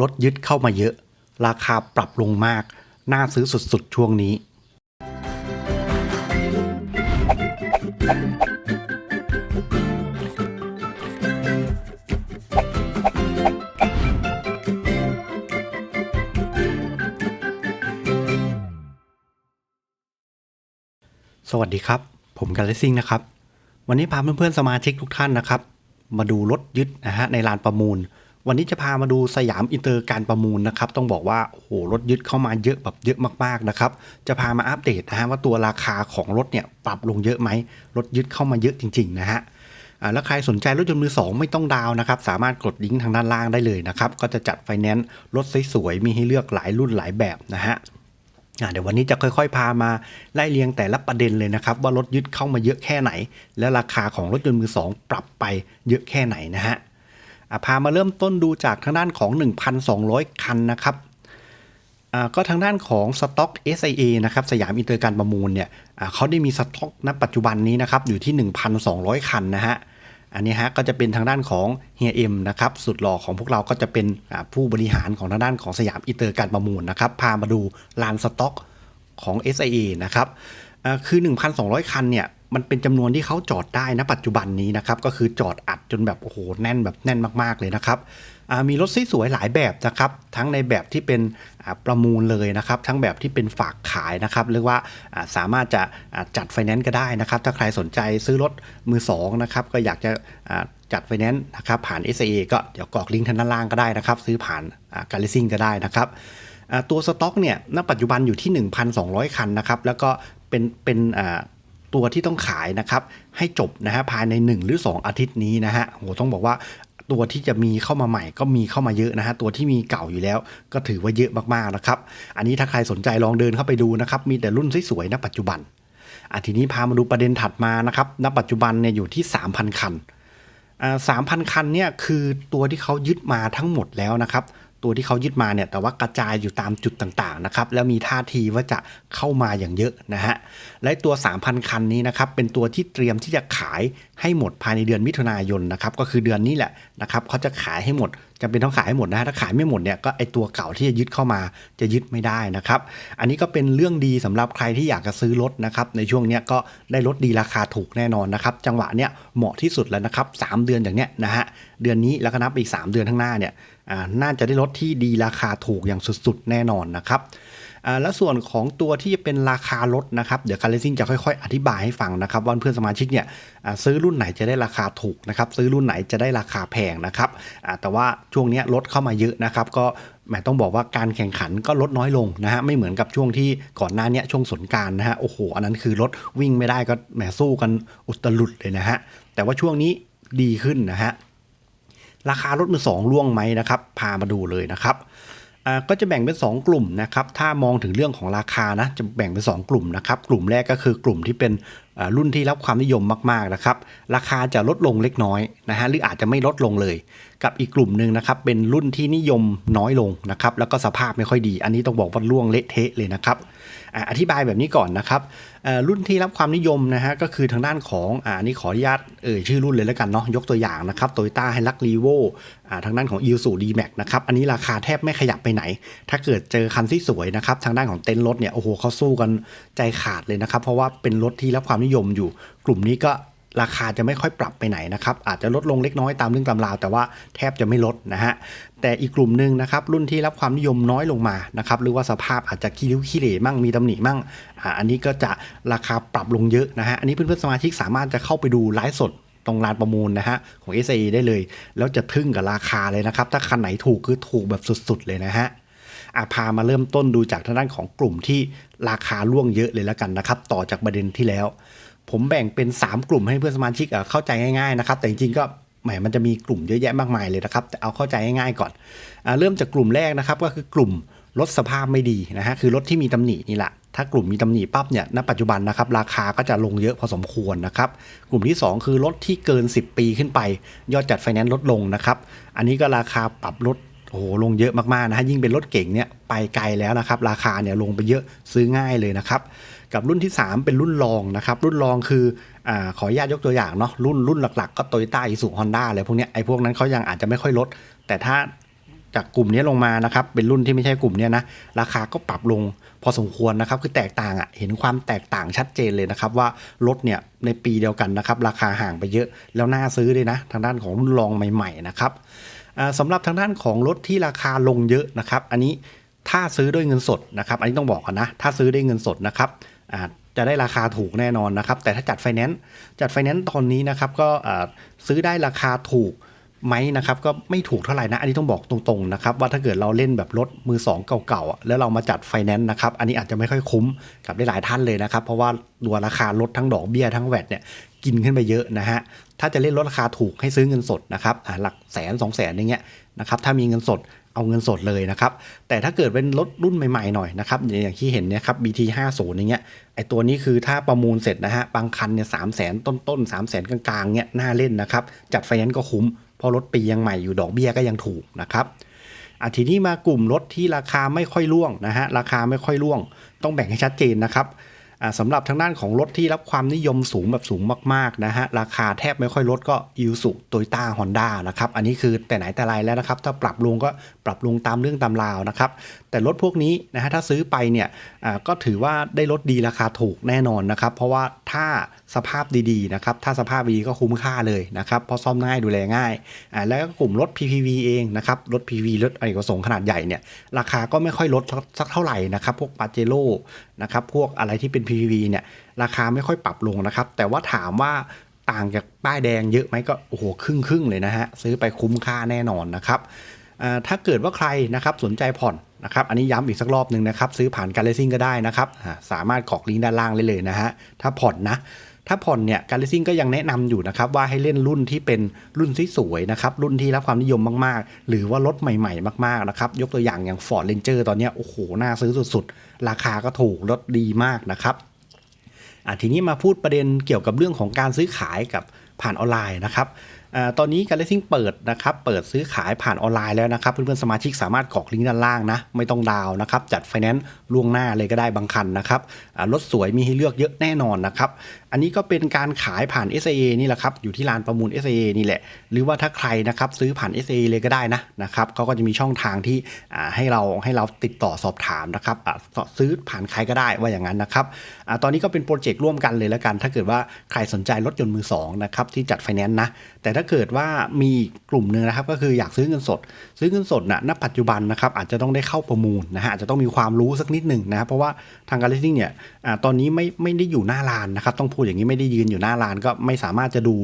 รถยึดเข้ามาเยอะ ราคาปรับลงมาก น่าซื้อสุดๆ ช่วงนี้ สวัสดีครับ ผมกันเลซิ่งนะครับ วันนี้พาเพื่อนๆ สมาชิกทุกท่านนะครับ มาดูรถยึดนะฮะในลานประมูล วันนี้จะพามาดูสยามอินเตอร์การประมูลนะครับ ต้องบอกว่าโอ้โหรถยึดเข้ามาเยอะแบบเยอะมากๆนะครับ จะพามาอัปเดตนะฮะว่าตัวราคาของรถเนี่ยปรับลงเยอะไหมรถยึดเข้ามาเยอะจริง ๆ นะฮะแล้วใครสนใจรถยนต์มือ 2 ไม่ต้องดาวนะครับ สามารถกดลิงก์ทางด้านล่างได้เลยนะครับ ก็จะจัดไฟแนนซ์รถสวยๆมีให้เลือกหลายรุ่นหลายแบบนะฮะเดี๋ยววันนี้จะค่อยๆ พามาไล่เรียงแต่ละประเด็นเลยนะครับ ว่ารถยึดเข้ามาเยอะแค่ไหน และราคาของรถยนต์มือ 2 ปรับไปเยอะแค่ไหนนะฮะ พามาเริ่มต้นดูจากทางด้านของ 1,200 คันนะครับอ่าก็ทางด้านของสต็อก SIA นะครับสยามอินเตอร์การประมูลเนี่ยเขาได้มีสต็อกณปัจจุบันนี้นะครับอยู่ที่ 1,200 คันนะฮะอันนี้ฮะก็จะเป็นทางด้านของเฮียเอ็มนะครับสุดหล่อของพวกเราก็จะเป็นผู้บริหารของทางด้านของสยามอินเตอร์การประมูลนะครับพามาดูลานสต็อกของ SIA นะครับ คือ 1,200 คันเนี่ยมันเป็นจำนวนที่เขาจอดได้นะปัจจุบันนี้นะครับ ก็คือจอดอัดจนแบบโอ้โหแน่นแบบแน่นมากๆเลยนะครับอ่ามีรถสวยๆหลายแบบนะครับ ทั้งในแบบที่เป็นประมูลเลยนะครับ ทั้งแบบที่เป็นฝากขายนะครับเรียกว่าสามารถจะจัดไฟแนนซ์ก็ได้นะครับ ถ้าใครสนใจซื้อรถมือสองนะครับก็อยากจะจัดไฟแนนซ์นะครับผ่าน s อ a ก็เดี๋ยวกรอกลิงก์ทางด้านล่างก็ได้นะครับ ซื้อผ่านการลิซิ่งก็ได้นะครับตัวสต็อกเนี่ย ณ ปัจจุบันอยู่ที่ 1,200 คันนะครับ แล้วก็ เป็นเป็นตัวที่ต้องขายนะครับให้จบนะฮะภายใน 1 หรือ 2 อาทิตย์นี้นะฮะโหต้องบอกว่าตัวที่จะมีเข้ามาใหม่ก็มีเข้ามาเยอะนะฮะตัวที่มีเก่าอยู่แล้ว ก็ถือว่าเยอะมากๆนะครับ อันนี้ถ้าใครสนใจลองเดินเข้าไปดูนะครับมีแต่รุ่นสวยๆณปัจจุบันอะทีนี้พามาดูประเด็นถัดมานะครับณปัจจุบันเนี่ยอยู่ที่ 3,000 คันอ่าสามพันคันเนี่ยคือตัวที่เขายึดมาทั้งหมดแล้วนะครับ ตัวที่เขายึดมาเนี่ยแต่ว่ากระจายอยู่ตามจุดต่างๆนะครับแล้วมีท่าทีว่าจะเข้ามาอย่างเยอะนะฮะและตัว 3,000 คันนี้นะครับเป็นตัวที่เตรียมที่จะขายให้หมดภายในเดือนมิถุนายนนะครับก็คือเดือนนี้แหละนะครับเขาจะขายให้หมดจำเป็นต้องขายให้หมดนะฮะถ้าขายไม่หมดเนี่ยก็ไอตัวเก่าที่จะยึดเข้ามาจะยึดไม่ได้นะครับอันนี้ก็เป็นเรื่องดีสำหรับใครที่อยากจะซื้อรถนะครับในช่วงเนี้ยก็ได้รถดีราคาถูกแน่นอนนะครับจังหวะเนี้ยเหมาะที่สุดแล้วนะครับสามเดือนอย่างเนี้ยนะฮะเดือนนี้แล้วก็นับไปอีก 3 เดือนข้างหน้าเนี่ย น่าจะได้รถที่ดีราคาถูกอย่างสุดๆ แน่นอนนะครับและส่วนของตัวที่จะเป็นราคารถนะครับเดี๋ยวคาร์เลซิ่งจะค่อยๆ อธิบายให้ฟังนะครับว่าเพื่อนสมาชิกเนี่ยซื้อรุ่นไหนจะได้ราคาถูกนะครับซื้อรุ่นไหนจะได้ราคาแพงนะครับแต่ว่าช่วงนี้รถเข้ามาเยอะนะครับก็แหมต้องบอกว่าการแข่งขันก็ลดน้อยลงนะฮะไม่เหมือนกับช่วงที่ก่อนหน้านี้ช่วงสงการนะฮะโอ้โหอันนั้นคือรถวิ่งไม่ได้ก็แหมสู้กันอุตลุดเลยนะฮะแต่ว่าช่วงนี้ดีขึ้นนะฮะ ราคารถมือสองล่วงไหมนะครับ พามาดูเลยนะครับก็จะแบ่งเป็น 2 กลุ่มนะครับ ถ้ามองถึงเรื่องของราคานะ จะแบ่งเป็น 2 กลุ่มนะครับ กลุ่มแรกก็คือกลุ่มที่เป็นรุ่นที่รับความนิยมมากๆนะครับ ราคาจะลดลงเล็กน้อยนะฮะ หรืออาจจะไม่ลดลงเลย กับอีกกลุ่มหนึ่งนะครับเป็นรุ่นที่นิยมน้อยลงนะครับแล้วก็สภาพไม่ค่อยดี อันนี้ต้องบอกว่าล่วงเละเทะเลยนะครับอธิบายแบบนี้ก่อนนะครับรุ่นที่รับความนิยมนะฮะก็คือทางด้านของอันนี้ขออนุญาตเอ่ยชื่อรุ่นเลยแล้วกันเนาะยกตัวอย่างนะครับโตโยต้าไฮลักรีโวทางด้านของ i ิ s u d m a x นะครับอันนี้ราคาแทบไม่ขยับไปไหน ถ้าเกิดเจอคันที่สวยนะครับทางด้านของเต็นท์รถเนี่ยโอ้โหเขาสู้กันใจขาดเลยนะครับเพราะว่าเป็นรถที่รับความนิยมอยู่ กลุ่มนี้ก็ ราคาจะไม่ค่อยปรับไปไหนนะครับ อาจจะลดลงเล็กน้อยตามเรื่องตำราว แต่ว่าแทบจะไม่ลดนะฮะ แต่อีกกลุ่มหนึ่งนะครับรุ่นที่รับความนิยมน้อยลงมานะครับหรือว่าสภาพอาจจะขี้ริ้วขี้เหร่มั่งมีตำหนิมั่งอ่าอันนี้ก็จะราคาปรับลงเยอะนะฮะอันนี้เพื่อนๆสมาชิกสามารถจะเข้าไปดูไลฟ์สดตรงลานประมูลนะฮะของ s อ a ได้เลย แล้วจะทึ่งกับราคาเลยนะครับ ถ้าคันไหนถูกคือถูกแบบสุดๆเลยนะฮะอาพามาเริ่มต้นดูจากทางด้านของกลุ่มที่ราคาล่วงเยอะเลยแล้วกันนะครับ ต่อจากประเด็นที่แล้ว ผมแบ่งเป็น 3 กลุ่มให้เพื่อนสมาชิกเข้าใจง่ายๆนะครับ แต่จริงๆก็แหมมันจะมีกลุ่มเยอะแยะมากมายเลยนะครับ แต่เอาเข้าใจง่ายๆก่อนอเริ่มจากกลุ่มแรกนะครับ ก็คือกลุ่มรถสภาพไม่ดีนะฮะคือรถที่มีตำหนินี่แหละถ้ากลุ่มมีตำหนิปั๊บเนี่ยณปัจจุบันนะครับราคาก็จะลงเยอะพอสมควรนะครับ กลุ่มที่ 2 คือรถที่เกิน 10 ปีขึ้นไป ยอดจัดไฟแนนซ์ลดลงนะครับ อันนี้ก็ราคาปรับลดโอ้โหลงเยอะมากๆนะฮะยิ่งเป็นรถเก่งเนี่ยไปไกลแล้วนะครับ ราคาเนี่ยลงไปเยอะซื้อง่ายเลยนะครับ กับรุ่นที่ 3 เป็นรุ่นรองนะครับ รุ่นรองคืออขออนุญาตยกตัวอย่างเนาะรุ่นรุ่นหลักๆ ก็โตโยต้าอิสุฮอนด้าอะไรพวกนี้ไอ้พวกนั้นเขายังอาจจะไม่ค่อยลด แต่ถ้าจากกลุ่มนี้ลงมานะครับ เป็นรุ่นที่ไม่ใช่กลุ่มนี้นะ ราคาก็ปรับลงพอสมควรนะครับ คือแตกต่างอะ เห็นความแตกต่างชัดเจนเลยนะครับ ว่ารถเนี่ยในปีเดียวกันนะครับ ราคาห่างไปเยอะ แล้วน่าซื้อด้วยนะ ทางด้านของรุ่นรองใหม่ๆนะครับสำหรับทางด้านของรถที่ราคาลงเยอะนะครับ อันนี้ถ้าซื้อด้วยเงินสดนะครับ อันนี้ต้องบอกก่อนนะ ถ้าซื้อด้วยเงินสดนะครับ อาจะได้ราคาถูกแน่นอนนะครับ แต่ถ้าจัดไฟแนนซ์จัดไฟแนนซ์ตอนนี้นะครับก็ซื้อได้ราคาถูกไหมนะครับก็ไม่ถูกเท่าไหร่นะ อันนี้ต้องบอกตรงๆนะครับว่าถ้าเกิดเราเล่นแบบรถมือสองเก่าๆแล้วเรามาจัดไฟแนนซ์นะครับอันนี้อาจจะไม่ค่อยคุ้มกับได้หลายท่านเลยนะครับ เพราะว่าตัวราคารถทั้งดอกเบี้ยทั้งแวดเนี่ยกินขึ้นไปเยอะนะฮะถ้าจะเล่นรถราคาถูกให้ซื้อเงินสดนะครับหลักแสนสองแสนอย่างเงี้ยนะครับถ้ามีเงินสด เอาเงินสดเลยนะครับ แต่ถ้าเกิดเป็นรถรุ่นใหม่ๆหน่อยนะครับ อย่างที่เห็นเนี่ยครับ BT 50อย่างเงี้ยไอตัวนี้คือถ้าประมูลเสร็จนะฮะบางคันเนี่ยสามแสนต้นๆสามแสนกลางๆเนี่ยน่าเล่นนะครับ จัดไฟแนนซ์ก็คุ้มเพราะรถปียังใหม่อยู่ดอกเบี้ยก็ยังถูกนะครับอะทีนี้มากลุ่มรถที่ราคาไม่ค่อยร่วงนะฮะราคาไม่ค่อยร่วง ต้องแบ่งให้ชัดเจนนะครับ สำหรับทางด้านของรถที่รับความนิยมสูงแบบสูงมากๆนะฮะราคาแทบไม่ค่อยลดก็อิวสุโตโยต้าฮอนด้านะครับอันนี้คือแต่ไหนแต่ไรแล้วนะครับ ถ้าปรับลงก็ปรับลงตามเรื่องตามราวนะครับ แต่รถพวกนี้นะฮะถ้าซื้อไปเนี่ยก็ถือว่าได้รถดีราคาถูกแน่นอนนะครับ เพราะว่าถ้าสภาพดีๆนะครับถ้าสภาพดีก็คุ้มค่าเลยนะครับเพราะซ่อมง่ายดูแลง่ายอ่าแล้วก็กลุ่มรถ PPV เองนะครับรถ PPV รถอเนกประสงค์ขนาดใหญ่เนี่ยราคาก็ไม่ค่อยลดสักเท่าไหร่นะครับพวกปาเจโร่นะครับพวกอะไรที่เป็น PPV เนี่ยราคาไม่ค่อยปรับลงนะครับ แต่ว่าถามว่าต่างจากป้ายแดงเยอะไหมก็โอ้โหครึ่งครึ่งเลยนะฮะซื้อไปคุ้มค่าแน่นอนนะครับถ้าเกิดว่าใครนะครับสนใจผ่อน นะครับ อันนี้ย้ำอีกสักรอบหนึ่งนะครับ ซื้อผ่านการเลซิ่งก็ได้นะครับ สามารถกรอกลิงก์ด้านล่างได้เลยนะฮะ ถ้าผ่อนนะ ถ้าผ่อนเนี่ยการเลซิ่งก็ยังแนะนำอยู่นะครับ ว่าให้เล่นรุ่นที่เป็นรุ่นที่สวยนะครับ รุ่นที่รับความนิยมมากๆ หรือว่ารถใหม่ๆ มากๆนะครับ ยกตัวอย่างอย่าง Ford Ranger ตอนนี้โอ้โห น่าซื้อสุดๆ ราคาก็ถูกรถดีมากนะครับอะทีนี้มาพูดประเด็นเกี่ยวกับเรื่องของการซื้อขายกับผ่านออนไลน์นะครับ ตอนนี้การเลสซิ่งเปิดนะครับ เปิดซื้อขายผ่านออนไลน์แล้วนะครับ เพื่อนๆสมาชิกสามารถกรอกลิงก์ด้านล่างนะ ไม่ต้องดาวนะครับ จัดไฟแนนซ์ล่วงหน้าเลยก็ได้บางคันนะครับรถสวยมีให้เลือกเยอะแน่นอนนะครับ อันนี้ก็เป็นการขายผ่าน SAA นี่แหละครับ อยู่ที่ลานประมูล SAA นี่แหละ หรือว่าถ้าใครนะครับซื้อผ่าน SAA เลยก็ได้นะนะครับเขาก็จะมีช่องทางที่ให้เราให้เราติดต่อสอบถามนะครับซื้อผ่านใครก็ได้ว่าอย่างนั้นนะครับอตอนนี้ก็เป็นโปรเจกต์ร่วมกันเลยแล้วกัน ถ้าเกิดว่าใครสนใจรถยนต์มือสองนะครับที่จัดไฟแนนซ์นะ แต่ถ้าเกิดว่ามีกลุ่มหนึ่งนะครับก็คืออยากซื้อเงินสด ซื้อเงินสดนะณปัจจุบันนะครับอาจจะต้องได้เข้าประมูลนะฮะอาจจะต้องมีความรู้สักนิดหนึ่งนะครับเพราะว่าทางการเลสซิ่งเนี่ยอตอนนี้ไม่ไม่ได้อยู่หน้าลานนะครับต้องพูดอย่างนี้ไม่ได้ยืนอยู่หน้าลานก็ไม่สามารถจะดู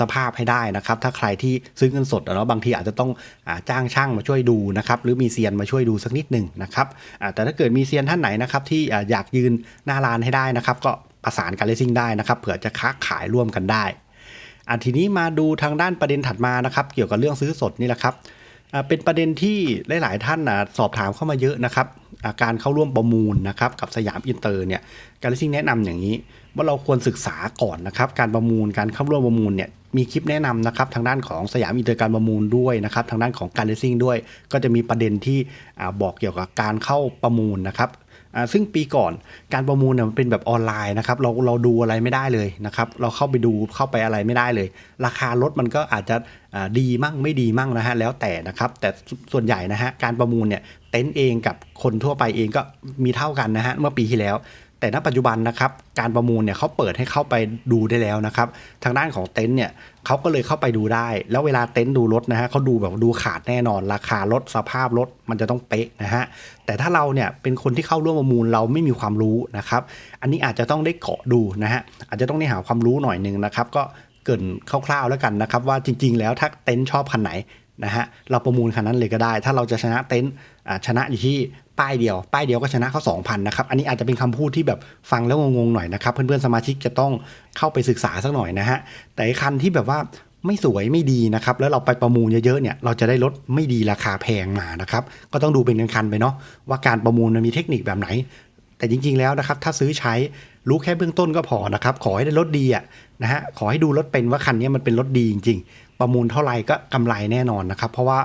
สภาพให้ได้นะครับ ถ้าใครที่ซื้อเงินสดแล้วบางทีอาจจะต้องอจ้างช่างมาช่วยดูนะครับหรือมีเซียนมาช่วยดูสักนิดหนึ่งนะครับแต่ถ้าเกิดมีเซียนท่านไหนนะครับที่อยากยืนหน้าลานให้ได้นะครับ ก็ประสานการเลสซิ่งได้นะครับเผื่อจะค้าขายร่วมกันได้อะทีนี้มาดูทางด้านประเด็นถัดมานะครับ เกี่ยวกับเรื่องซื้อสดนี่แหละครับเป็นประเด็นที่หลาย ๆ ท่านสอบถามเข้ามาเยอะนะครับ การเข้าร่วมประมูลนะครับกับสยามอินเตอร์เนี่ยการเลสซิ่งแนะนำอย่างนี้ ว่าเราควรศึกษาก่อนนะครับการประมูลการเข้าร่วมประมูลเนี่ยมีคลิปแนะนำนะครับทางด้านของสยามอินเตอร์การประมูลด้วยนะครับทางด้านของการเลสซิ่งด้วย ก็จะมีประเด็นที่อบอกเกี่ยวกับการเข้าประมูลนะครับ อ่าซึ่งปีก่อนการประมูลเนี่ยมันเป็นแบบออนไลน์นะครับเราเราดูอะไรไม่ได้เลยนะครับเราเข้าไปดูเข้าไปอะไรไม่ได้เลย ราคารถมันก็อาจจะอ่าดีมั่งไม่ดีมั่งนะฮะแล้วแต่นะครับแต่สส่วนใหญ่นะฮะการประมูลเนี่ยเต็นท์เองกับคนทั่วไปเองก็มีเท่ากันนะฮะเมื่อปีที่แล้ว แต่ณปัจจุบันนะครับการประมูลเนี่ยเขาเปิดให้เข้าไปดูได้แล้วนะครับทางด้านของเต็นท์เนี่ยเขาก็เลยเข้าไปดูได้ แล้วเวลาเต็นท์ดูรถนะฮะเขาดูแบบดูขาดแน่นอน ราคารถสภาพรถมันจะต้องเป๊ะนะฮะแต่ถ้าเราเนี่ยเป็นคนที่เข้าร่วมประมูลเราไม่มีความรู้นะครับอันนี้อาจจะต้องได้เกาะดูนะฮะอาจจะต้องได้หาความรู้หน่อยหนึ่งนะครับก็เกินคร่าวๆแล้วกันนะครับว่าจริง ๆ แล้วถ้าเต็นท์ชอบคันไหน นะฮะเราประมูลคันนั้นเลยก็ได้ ถ้าเราจะชนะเต็นท์ชนะอยู่ที่ป้ายเดียว ป้ายเดียวก็ชนะเขา2,000นะครับอันนี้อาจจะเป็นคำพูดที่แบบฟังแล้วงงๆหน่อยนะครับ เพื่อนๆสมาชิกจะต้องเข้าไปศึกษาสักหน่อยนะฮะแต่คันที่แบบว่าไม่สวยไม่ดีนะครับ แล้วเราไปประมูลเยอะๆเนี่ยเราจะได้รถไม่ดีราคาแพงมานะครับ ก็ต้องดูเป็นคันๆไปเนาะว่าการประมูลมันมีเทคนิคแบบไหน แต่จริงๆแล้วนะครับ ถ้าซื้อใช้รู้แค่เบื้องต้นก็พอนะครับ ขอให้ได้รถดีอะนะฮะขอให้ดูรถเป็นว่าคันนี้มันเป็นรถดีจริงๆ ประมูลเท่าไหร่ก็กำไรแน่นอนนะครับ เพราะว่า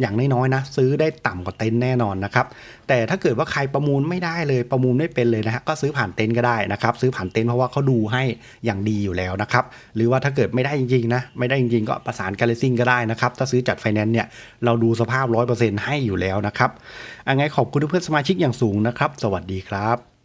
อย่างน้อยๆนะซื้อได้ต่ำกว่าเต็นท์แน่นอนนะครับแต่ถ้าเกิดว่าใครประมูลไม่ได้เลยประมูลไม่เป็นเลยนะฮะก็ซื้อผ่านเต็นท์ก็ได้นะครับ ซื้อผ่านเต็นท์เพราะว่าเขาดูให้อย่างดีอยู่แล้วนะครับหรือว่าถ้าเกิดไม่ได้จริงๆนะไม่ได้จริงๆก็ประสานการเลซิ่งก็ได้นะครับถ้าซื้อจัดไฟแนนซ์เนี่ยเราดูสภาพ 100%ให้อยู่แล้วนะครับอังไงขอบคุณเพื่อนสมาชิกอย่างสูงนะครับ สวัสดีครับ